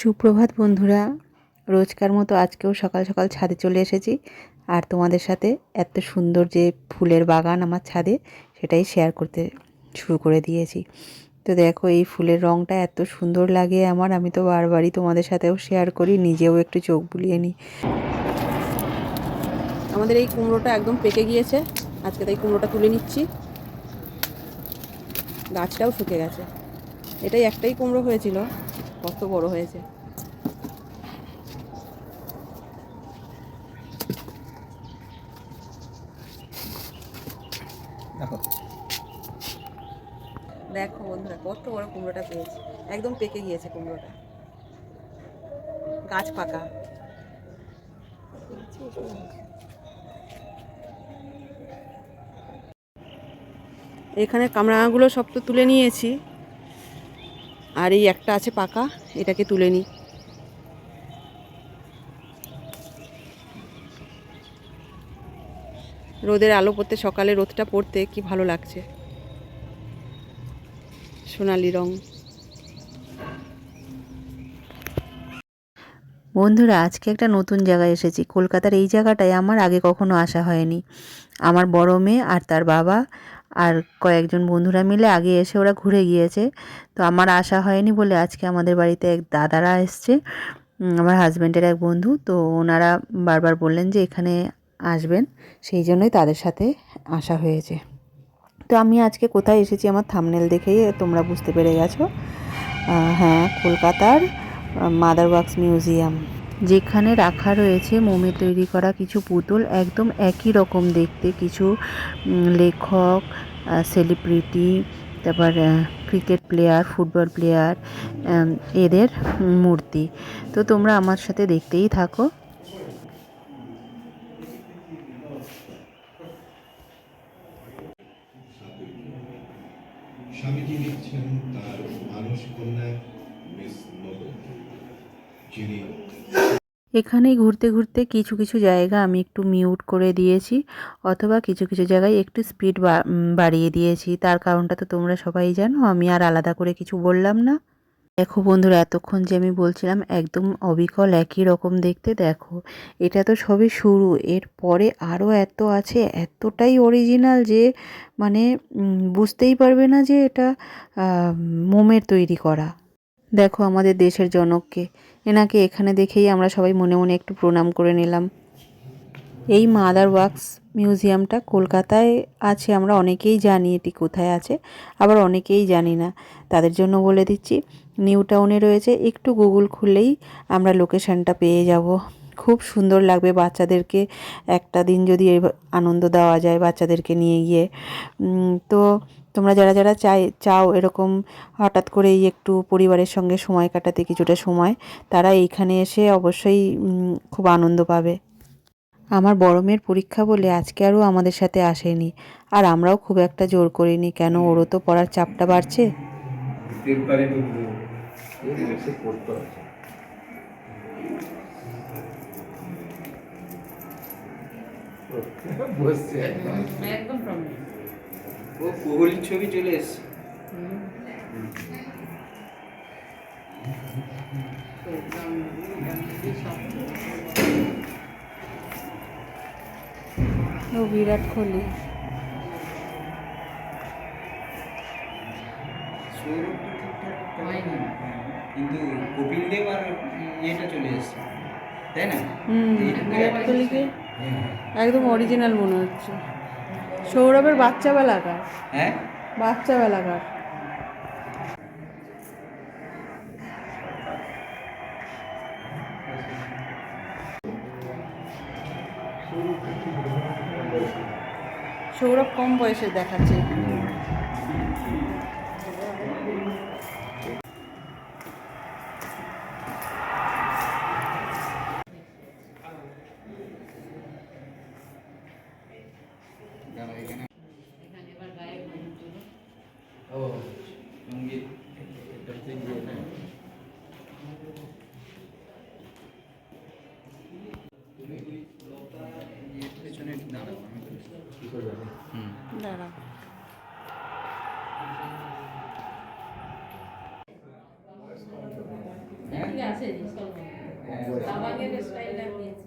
সুপ্রভাত বন্ধুরা, রোজকার মতো আজকেও সকাল সকাল ছাদে চলে এসেছি আর তোমাদের সাথে এত সুন্দর যে ফুলের বাগান আমার ছাদে সেটাই শেয়ার করতে শুরু করে দিয়েছি। তো দেখো, এই ফুলের রঙটা এত সুন্দর লাগে আমার, আমি তো বারবারই তোমাদের সাথেও শেয়ার করি, নিজেও একটু চোখ বুলিয়ে নিই। আমাদের এই কুমড়োটা একদম পেকে গিয়েছে, আজকে তাই কুমড়োটা তুলে নিচ্ছি। গাছটাও শুকে গেছে। এটাই একটাই কুমড়ো হয়েছিল। কত বড় হয়েছে? দেখো। বন্ধুরা কত বড় কুমড়োটা পেয়েছে। একদম পেকে গিয়েছে কুমড়োটা। গাছ পাকা। এখানে কামরাঙাগুলো সব তো তুলে নিয়েছি। আর এই একটা আছে পাকা, এটাকে তুলে নিই। রোদের আলো পড়তে, সকালে রোদটা পড়তে কি ভালো লাগছে? সোনালি রং। বন্ধুরা, আজকে একটা নতুন জায়গায় এসেছি। কলকাতার এই জায়গাটায় আমার আগে কখনো আসা হয়নি। আমার বড় মেয়ে আর তার বাবা আর কয়েকজন বন্ধুরা মিলে আগে এসে ওরা ঘুরে গিয়েছে। তো আমার আসা হয়নি বলে আজকে আমাদের বাড়িতে এক দাদারা এসছে আমার হাজব্যান্ডের এক বন্ধু। তো ওনারা বারবার বললেন যে এখানে আসবেন, সেই জন্যই তাদের সাথে আসা হয়েছে। তো আমি আজকে কোথায় এসেছি আমার থামনেল দেখেই তোমরা বুঝতে পেরে গেছো। হ্যাঁ কলকাতার মাদার মিউজিয়াম যেখানে রাখা রয়েছে মোমে তৈরি করা কিছু পুতুল, একদম একই রকম দেখতে। কিছু লেখক সেলিব্রিটি তারপর ক্রিকেট প্লেয়ার ফুটবল প্লেয়ার এদের মূর্তি। তো তোমরা আমার সাথে দেখতেই থাকো। স্বামীজি লিখছেন, তার মানস কন্যা মিস এখানেই ঘুরতে ঘুরতে কিছু কিছু জায়গা আমি একটু মিউট করে দিয়েছি, অথবা কিছু কিছু জায়গায় একটু স্পিড বাড়িয়ে দিয়েছি। তার কারণটা তো তোমরা সবাই জানো, আমি আর আলাদা করে কিছু বললাম না। দেখো বন্ধুরা, এতক্ষণ যে আমি বলছিলাম একদম অবিকল একই রকম দেখতে, দেখো। এটা তো সবই শুরু, এর পরে আরও এত আছে, এতটাই অরিজিনাল যে মানে বুঝতেই পারবে না যে এটা মোমের তৈরি করা। দেখো আমাদের দেশের জনককে এনাকে এখানে দেখেই আমরা সবাই মনে মনে একটু প্রণাম করে নিলাম। এই মাদার ওয়ার্কস মিউজিয়ামটা কলকাতায় আছে, আমরা অনেকেই জানি এটি কোথায় আছে, আবার অনেকেই জানি না। তাদের জন্য বলে দিচ্ছি, নিউ টাউনে রয়েছে, একটু গুগল খুললেই আমরা লোকেশনটা পেয়ে যাব। খুব সুন্দর লাগবে বাচ্চাদেরকে, একটা দিন যদি আনন্দ দেওয়া যায় বাচ্চাদেরকে নিয়ে গিয়ে। তো তোমরা যারা যারা চাই, চাও এরকম হঠাৎ করেই একটু পরিবারের সঙ্গে সময় কাটাতে কিছুটা সময়, তারা এইখানে এসে অবশ্যই খুব আনন্দ পাবে। আমার বড় মেয়ের পরীক্ষা বলে আজকে আরও আমাদের সাথে আসেনি। আর আমরাও খুব একটা জোর করিনি। কেন? ওরও তো পড়ার চাপটা বাড়ছে। একদম ও কোহলির ছবি চলে এসছে। ও বিরাট কোহলি। কিন্তু কপিল দেব আর ইয়েটা চলে এসছে। তাই না? হুম বিরাট কোহলিকে হ্যাঁ। একদম অরিজিনাল মনে হচ্ছে। সৌরভের বাচ্চা বেলাকার হ্যাঁ? বাচ্চা বেলাকার সৌরভ কম বয়সে দেখাচ্ছে দাঁড়া এখানে ও সংগীত এটা হচ্ছে ইয়ে না তুমি ওই ইয়ের পেছনে দাঁড়াও আমি কি করবে হুম দাঁড়া ঠিক আছে তাবাগের স্টাইলটা দিয়েছে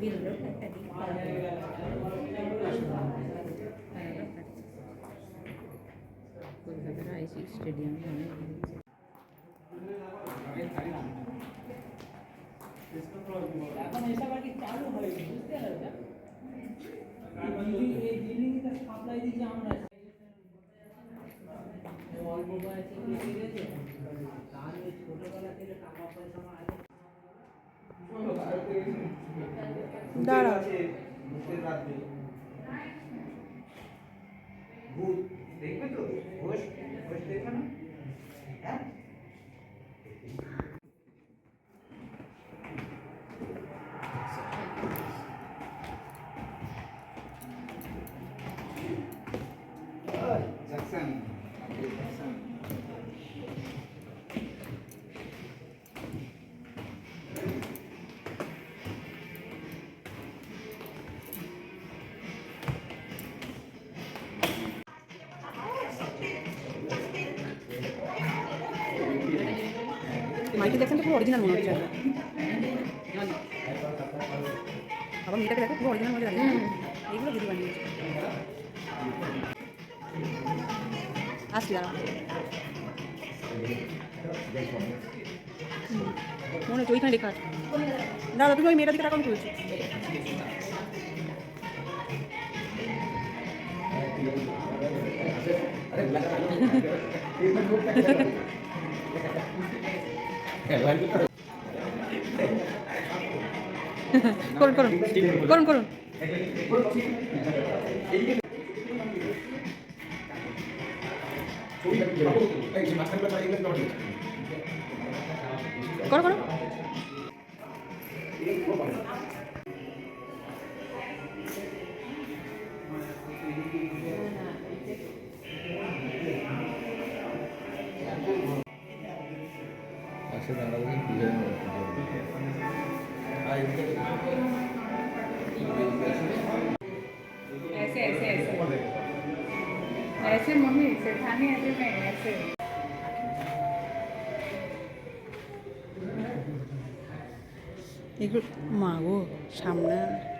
বিল্ডর কলকাতার আইসি স্টেডিয়ামে অনেক এখন এসব আর কি চালু হয়েছে বুঝতে পারছ এই দিল্লিতে সাপ্লাই দিচ্ছি আমরা অল্প দেখবে তো? ঘোষ ঘোষ দেখবে না? মাইকেল জ্যাকসনটা পুরো অরিজিনাল মনে হচ্ছে আবার মেয়েটাকে দেখো পুরো অরিজিনাল মনে লাগে এইগুলো দিদি বানিয়েছে আসছি দাঁড়া মনে হচ্ছে ওইখানে লেখা আছে দাদা তুমি ওই মেয়েটার দিকে টাকা তুলছি করুন করুন করুন করুন। করো করো। ऐसे ऐसे ऐसे ऐसे मम्मी सेठानी ऐसे मैं ऐसे 이걸 뭐하고 삼나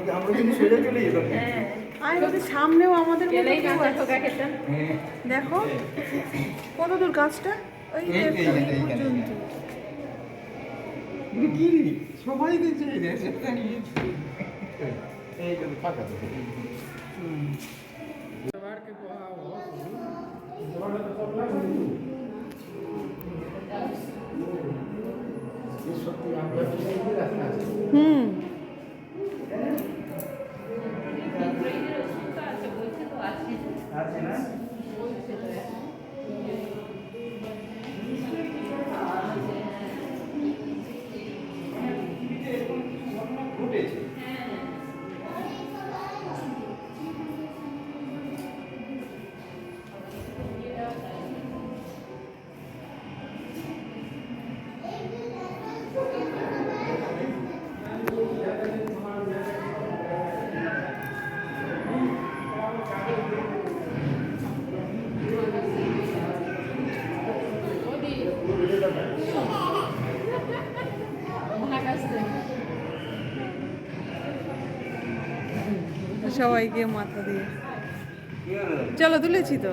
আমি আমরা কিন্তু সোজা চলে যেতাম। আমি বলছি সামনেও আমাদের মতো কেউ আছে। দেখো। কত দূর গাছটা? ওই। কি সবাই দেখছে এই ফাঁকা হুম। সবাইকে মাথা দিয়ে। চলো, তুলেছি তো।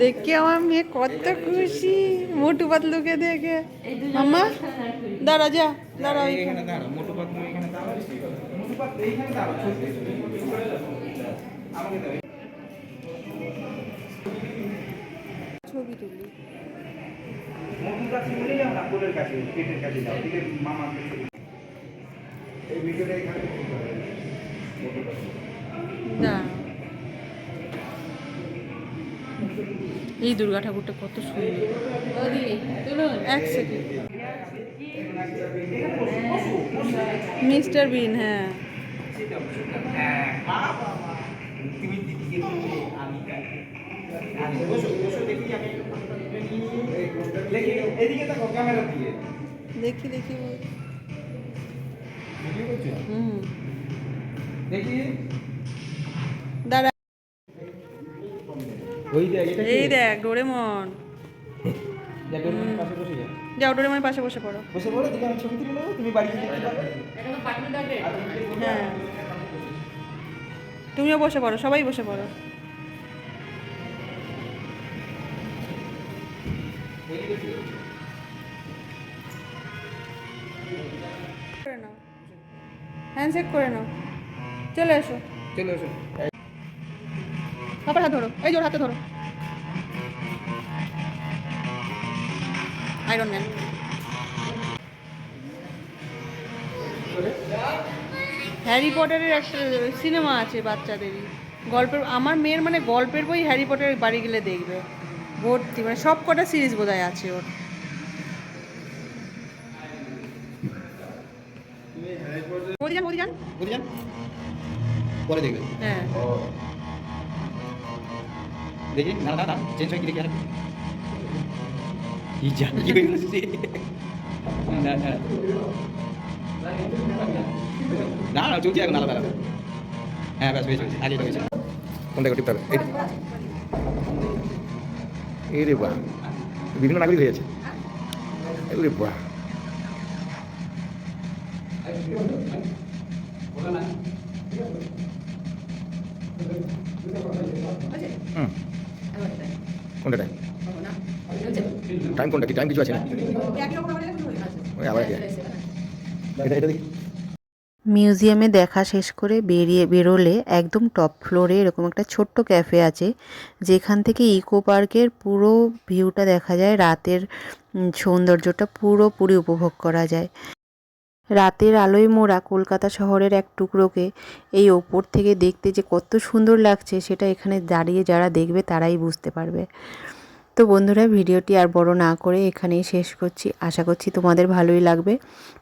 দেখে আমার মেয়ে কত খুশি। মোটু পাতলুকে দেখে। মাম্মা, দাঁড়া, যা, দাঁড়া ছবি তুলি। কাছে চলে যাও না কোলের কাছে পেটের কাছে যাও দিকে এই ভিডিওটা এখানে এই দুর্গা ঠাকুরটা কত সুন্দর। এক সেকেন্ড মিস্টার বিন হ্যাঁ। তুমি আমি বসো, দেখি দেখি, এদিকে তাকাও, ক্যামেরা দিয়ে। দেখি দেখি ভিডিও করছ? হুম দেখি। দাঁড়া ওই দেখ, এটা এই দেখ ডোরেমন যা, ডোরেমনের পাশে বসে যা। যাও ডোরেমনের পাশে বসে পড়ো বসে পড়ো, দিকে আমি ছবি তুলে নেব, তুমি বাড়ি দেখতে পাবে। এটা তো পাটনি হ্যাঁ তুমিও বসে পড়ো সবাই বসে পড়ো করে নাও। হ্যান্ডশেক করে নাও। চলে এসো। চলে এসো। বাবার হাত ধরো। এই জোর হাতে ধরো। আয়রন ম্যান হ্যারি পটারের একটা সিনেমা আছে বাচ্চাদেরই। গল্পের আমার মেয়ের মানে গল্পের বই হ্যারি পটার বাড়ি গেলে দেখবে। ভর্তি মানে সব কটা সিরিজ বোধহয় আছে ওর? পরে দেখবে। হ্যাঁ। দেখি না না না চেঞ্জ হয় কি দেখি কি জানি কি হয়ে না না। না না চলছে এখন আলাদা আলাদা। হ্যাঁ ব্যাস হয়েছে হয়েছে আগে এটা হয়েছে। কোনটা টিপতে হবে? এই এই বাহ। বিভিন্ন নাগরিক হয়ে আছে এই রে বাহ। হুম। কোনটা টাইম টাইম কোনটা কি? টাইম কিছু আছে না? আবার এটা এটা দেখি। মিউজিয়ামে দেখা শেষ করে বেরিয়ে বেরোলে একদম টপ ফ্লোরে এরকম একটা ছোট্ট ক্যাফে আছে, যেখান থেকে ইকো পার্কের পুরো ভিউটা দেখা যায়। রাতের সৌন্দর্যটা পুরোপুরি উপভোগ করা যায়। রাতের আলোয় মোড়া কলকাতা শহরের এক টুকরোকে এই ওপর থেকে দেখতে যে কত সুন্দর লাগছে, সেটা এখানে দাঁড়িয়ে যারা দেখবে তারাই বুঝতে পারবে। তো বন্ধুরা, ভিডিওটি আর বড় না করে এখানেই শেষ করছি। আশা করছি তোমাদের ভালোই লাগবে।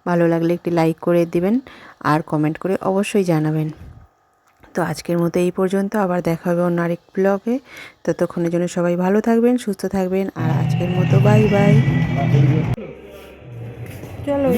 ভালো লাগলে একটি লাইক করে দিবেন আর কমেন্ট করে অবশ্যই জানাবেন। তো আজকের মতো এই পর্যন্ত। আবার দেখা হবে অন্য আরেক ব্লগে ততক্ষণের জন্য সবাই ভালো থাকবেন, সুস্থ থাকবেন। আর আজকের মতো বাই বাই। চলো।